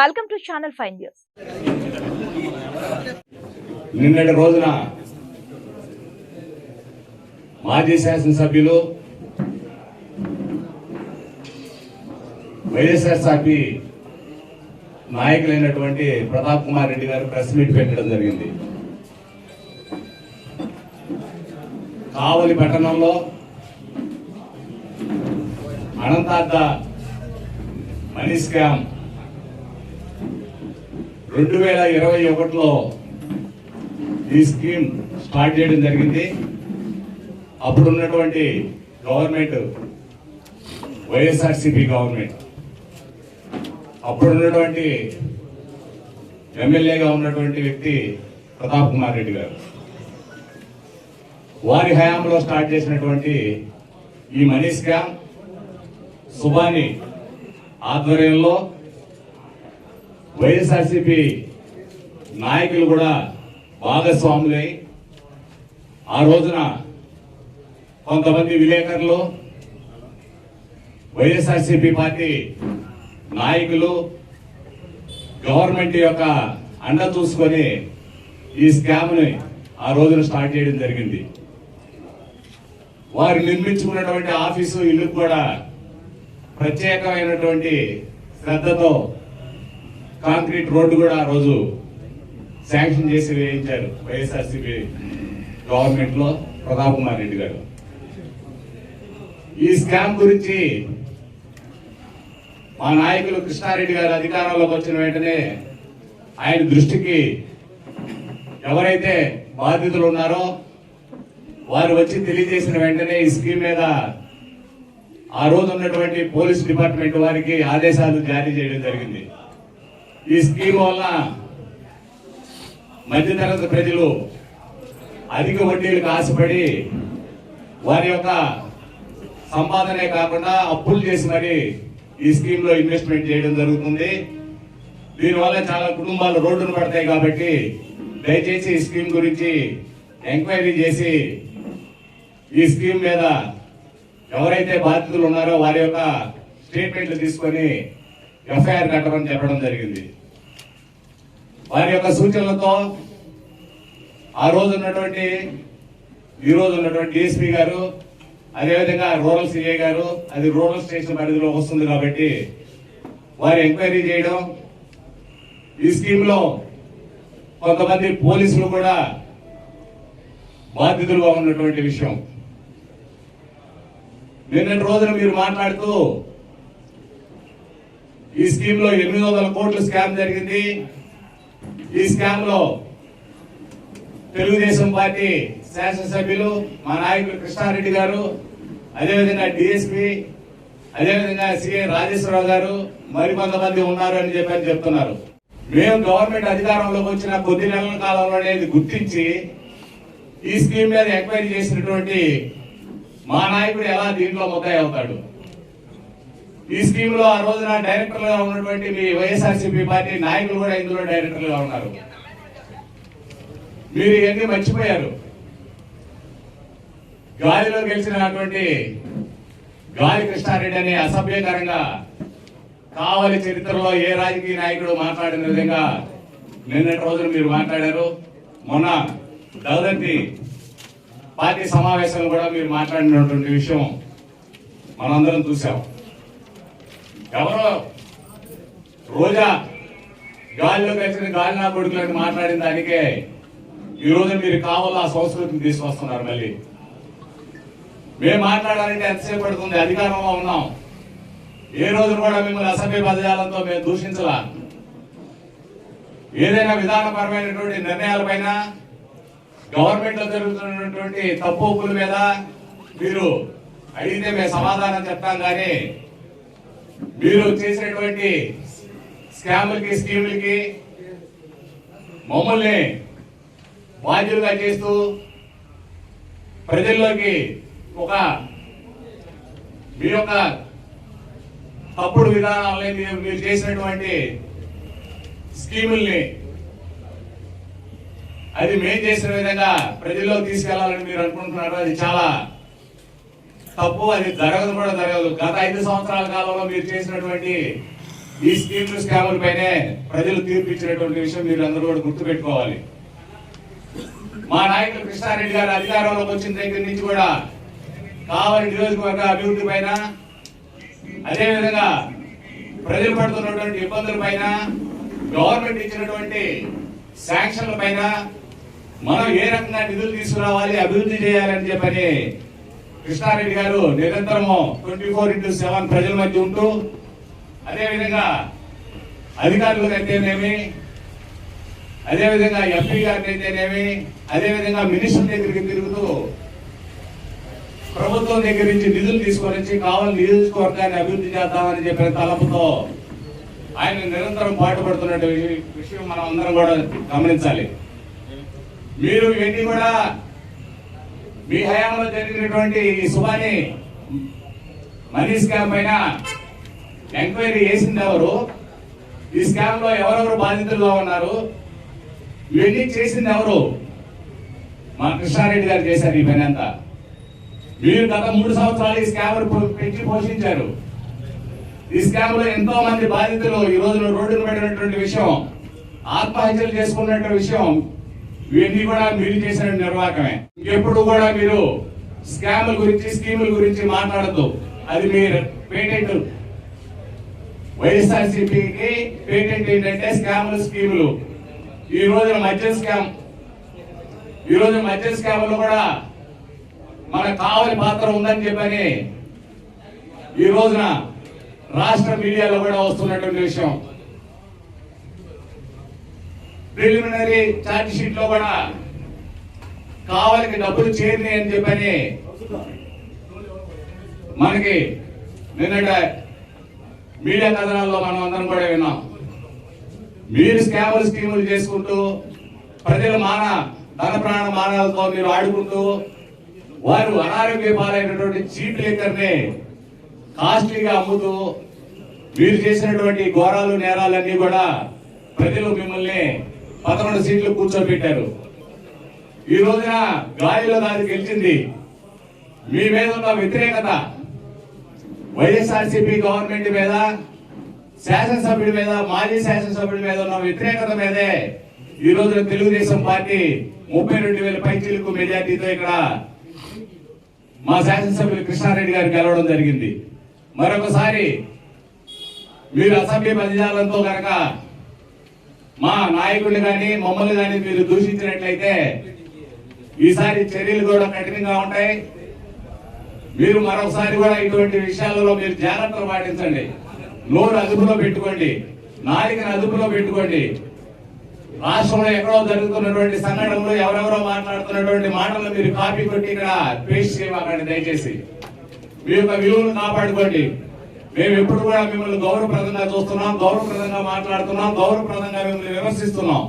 Welcome to channel five news నిన్నటి రోజున మాజీ శాసనసభ్యులు వైఎస్ఆర్సిపి నాయకులైనటువంటి ప్రతాప్ కుమార్ రెడ్డి గారు ప్రెస్ మీట్ పెట్టడం జరిగింది. కావలి పట్టణంలో అనంతార్థ మనీ స్కామ్ రెండు వేల ఇరవై ఒకటిలో ఈ స్కీమ్ స్టార్ట్ చేయడం జరిగింది. అప్పుడు ఉన్నటువంటి గవర్నమెంట్ వైఎస్ఆర్సిపి గవర్నమెంట్ అప్పుడు ఉన్నటువంటి ఎమ్మెల్యేగా ఉన్నటువంటి వ్యక్తి ప్రతాప్ కుమార్ రెడ్డి గారు. వారి హయాంలో స్టార్ట్ చేసినటువంటి ఈ మనీ స్కామ్ సుబాని ఆధ్వర్యంలో వైఎస్ఆర్సిపి నాయకులు కూడా భాగస్వాములై ఆ రోజున కొంతమంది విలేకరులు వైఎస్ఆర్సీపీ పార్టీ నాయకులు గవర్నమెంట్ యొక్క అండ చూసుకొని ఈ స్కామ్ని ఆ రోజున స్టార్ట్ చేయడం జరిగింది. వారు నిర్మించుకున్నటువంటి ఆఫీసు ఇల్లు కూడా ప్రత్యేకమైనటువంటి శ్రద్ధతో కాంక్రీట్ రోడ్డు కూడా ఆ రోజు శాంక్షన్ చేసి వేయించారు వైఎస్ఆర్సీపీ గవర్నమెంట్లో ప్రతాప్ కుమార్ రెడ్డి గారు. ఈ స్కామ్ గురించి మా నాయకులు కృష్ణారెడ్డి గారు అధికారంలోకి వచ్చిన వెంటనే ఆయన దృష్టికి ఎవరైతే బాధితులు ఉన్నారో వారు వచ్చి తెలియజేసిన వెంటనే ఈ స్కీమ్ మీద ఆ రోజు ఉన్నటువంటి పోలీస్ డిపార్ట్మెంట్ వారికి ఆదేశాలు జారీ చేయడం జరిగింది. ఈ స్కీమ్ వల్ల మధ్యతరగతి ప్రజలు అధిక వడ్డీలకు ఆశపడి వారి యొక్క సంపాదనే కాకుండా అప్పులు చేసి మరి ఈ స్కీమ్లో ఇన్వెస్ట్మెంట్ చేయడం జరుగుతుంది. దీనివల్ల చాలా కుటుంబాలు రోడ్డును పడతాయి కాబట్టి దయచేసి ఈ స్కీమ్ గురించి ఎంక్వైరీ చేసి ఈ స్కీమ్ మీద ఎవరైతే బాధితులు ఉన్నారో వారి యొక్క స్టేట్మెంట్లు తీసుకొని ఎఫ్ఐఆర్ కట్టమని చెప్పడం జరిగింది. వారి యొక్క సూచనలతో ఆ రోజు ఉన్నటువంటి ఈ రోజు ఉన్నటువంటి డిఎస్పీ గారు అదేవిధంగా రూరల్ సిఐ గారు అది రూరల్ స్టేషన్ పరిధిలో వస్తుంది కాబట్టి వారు ఎంక్వైరీ చేయడం ఈ స్కీమ్లో కొంతమంది పోలీసులు కూడా బాధితులుగా ఉన్నటువంటి విషయం. నిన్నటి రోజున మీరు మాట్లాడుతూ ఈ స్కీమ్లో ఎనిమిది వందల కోట్లు స్కామ్ జరిగింది. ఈ స్కామ్లో తెలుగుదేశం పార్టీ శాసనసభ్యులు మా నాయకులు కృష్ణారెడ్డి గారు అదేవిధంగా డిఎస్పి అదేవిధంగా సిఐ రాజేశ్వరరావు గారు మరి కొంతమంది ఉన్నారు అని చెప్పని చెప్తున్నారు. మేము గవర్నమెంట్ అధికారంలోకి వచ్చిన కొద్ది నెలల కాలంలో అనేది గుర్తించి ఈ స్కీమ్ మీద ఎంక్వైరీ చేసినటువంటి మా నాయకుడు ఎలా దీంట్లో ముద్దాయి అవుతాడు? ఈ స్కీమ్లో ఆ రోజున డైరెక్టర్లుగా ఉన్నటువంటి మీ వైఎస్ఆర్సీపీ పార్టీ నాయకులు కూడా ఇందులో డైరెక్టర్లుగా ఉన్నారు. మీరు ఇవన్నీ మర్చిపోయారు. గాలిలో గెలిచినటువంటి గాలి కృష్ణారెడ్డి అనే అసభ్యకరంగా కావలి చరిత్రలో ఏ రాజకీయ నాయకుడు మాట్లాడిన విధంగా నిన్నటి రోజున మీరు మాట్లాడారు. మొన్న దళదంతి పార్టీ సమావేశంలో కూడా మీరు మాట్లాడినటువంటి విషయం మనందరం చూసాం ఎవరో? రోజా గాలిలో కలిసిన గాలి నా మాట్లాడిన దానికే ఈరోజు మీరు కావాలో ఆ సంస్కృతిని తీసుకొస్తున్నారు మళ్ళీ. మేము మాట్లాడాలంటే ఎంతసేపు పడుతుంది? అధికారంలో ఉన్నాం. ఏ రోజు కూడా మిమ్మల్ని అసభ్య పదజాలంతో మేము దూషించలా. ఏదైనా విధానపరమైనటువంటి నిర్ణయాలపైన గవర్నమెంట్లో జరుగుతున్నటువంటి తప్పు ఒప్పుల మీద మీరు అడిగితే మేము సమాధానం చెప్తాం కానీ మీరు చేసినటువంటి స్కామ్లకి స్కీములకి మమ్మల్ని బాధ్యులుగా చేస్తూ ప్రజల్లోకి ఒక మీ యొక్క తప్పుడు విధానాలని మీరు చేసినటువంటి స్కీముల్ని అది మేం చేసిన విధంగా ప్రజల్లోకి తీసుకెళ్ళాలని మీరు అనుకుంటున్నారు. అది చాలా తప్పు అది జరగదు కూడా జరగదు. గత ఐదు సంవత్సరాల కాలంలో మీరు చేసినటువంటి ఈ స్కీమ్లు స్కాముల పైనే ప్రజలు తీర్పు ఇచ్చినటువంటి విషయం మీరు అందరూ కూడా గుర్తుపెట్టుకోవాలి. మా నాయకులు కృష్ణారెడ్డి గారు అధికారంలోకి వచ్చిన దగ్గర నుంచి కూడా కావలి నియోజకవర్గ అభివృద్ధి పైన అదేవిధంగా ప్రజలు పడుతున్నటువంటి ఇబ్బందుల పైన గవర్నమెంట్ ఇచ్చినటువంటి శాంక్షన్ల పైన మనం ఏ రకంగా నిధులు తీసుకురావాలి అభివృద్ధి చేయాలని చెప్పని కృష్ణారెడ్డి గారు నిరంతరము ట్వంటీ ఫోర్ ఇంటూ సెవెన్ ప్రజల మధ్య ఉంటూ అదేవిధంగా అధికారులకు అయితేనేమి అదేవిధంగా ఎంపీ గారికి అయితేనేమి అదేవిధంగా మినిస్టర్ దగ్గరికి తిరుగుతూ ప్రభుత్వం దగ్గర నుంచి నిధులు తీసుకొని వచ్చి కావాలి నియోజకవర్గాన్ని అభివృద్ధి చేద్దామని చెప్పిన తలపుతో ఆయన నిరంతరం పాటుపడుతున్నటువంటి విషయం మనం అందరం కూడా గమనించాలి. మీరు ఇవన్నీ కూడా మీ హయాంలో జరిగినటువంటి ఈ శుభాన్ని మనీ స్కామ్ పైన ఎంక్వైరీ చేసింది ఎవరు? ఈ స్కామ్లో ఎవరెవరు బాధితులుగా ఉన్నారు? ఇవన్నీ చేసింది ఎవరు? మా కృష్ణారెడ్డి గారు చేశారు ఈ పని అంతా. మీరు గత మూడు సంవత్సరాలు ఈ స్కామ్ పెంచి పోషించారు. ఈ స్కామ్లో ఎంతో మంది బాధితులు ఈ రోజున రోడ్డున పడినటువంటి విషయం ఆత్మహత్యలు చేసుకున్నటువంటి విషయం ఇవన్నీ కూడా మీరు చేసిన నిర్వాహకమే. ఎప్పుడు కూడా మీరు స్కాముల గురించి స్కీముల గురించి మాట్లాడద్దు. అది మీరు పేటెంట్. వైఎస్ఆర్సీపీకి పేటెంట్ ఏంటంటే స్కాములు స్కీములు. ఈ రోజున మద్యం స్కామ్. ఈ రోజు మద్యం స్కాములు కూడా మనకు కావలి పాత్ర ఉందని చెప్పని ఈ రోజున రాష్ట్ర మీడియాలో కూడా వస్తున్నటువంటి విషయం. ప్రిలిమినరీ ఛార్జ్ షీట్లో కూడా కావాలకి డబ్బులు చేరినాయి అని చెప్పని మనకి నిన్నట మీడియా కథనాల్లో మనం అందరం కూడా విన్నాం. మీరు స్కామర్ స్కీములు చేసుకుంటూ ప్రజల మాన ధన ప్రాణ మానాలతో మీరు ఆడుకుంటూ వారు అనారోగ్య పాలైనటువంటి చీప్ లిక్కర్ని కాస్ట్లీగా అమ్ముతూ మీరు చేసినటువంటి ఘోరాలు నేరాలన్నీ కూడా ప్రజలు మిమ్మల్ని పదకొండు సీట్లు కూర్చోబెట్టారు. ఈ రోజున గాలిలో కాదు గెలిచింది. మీ మీద ఉన్న వ్యతిరేకత వైఎస్ఆర్సీపీ గవర్నమెంట్ మీద శాసనసభ్యుడి మీద మాజీ శాసనసభ్యుడి మీద ఉన్న వ్యతిరేకత మీదే ఈ రోజున తెలుగుదేశం పార్టీ ముప్పై రెండు వేల పైచీలకు మెజార్టీతో ఇక్కడ మా శాసనసభ్యులు కృష్ణారెడ్డి గారు గెలవడం జరిగింది. మరొకసారి మీరు అసెంబ్లీ పదజాలంతో కనుక మా నాయకుడిని కానీ మమ్మల్ని కానీ మీరు దూషించినట్లయితే ఈసారి చర్యలు కూడా కఠినంగా ఉంటాయి. మీరు మరొకసారి కూడా ఇటువంటి విషయాలలో మీరు జాగ్రత్తలు పాటించండి. నోరు అదుపులో పెట్టుకోండి. నాలుకని అదుపులో పెట్టుకోండి. రాష్ట్రంలో ఎక్కడో జరుగుతున్నటువంటి సంఘటనలు ఎవరెవరో మాట్లాడుతున్నటువంటి మాటలు మీరు కాపీ కొట్టి ఇక్కడ పేస్ట్ చేయమాకండి దయచేసి. మీ యొక్క విలువను కాపాడుకోండి. మేము ఎప్పుడు కూడా మిమ్మల్ని గౌరవప్రదంగా చూస్తున్నాం గౌరవప్రదంగా మాట్లాడుతున్నాం గౌరవప్రదంగా మిమ్మల్ని విమర్శిస్తున్నాం.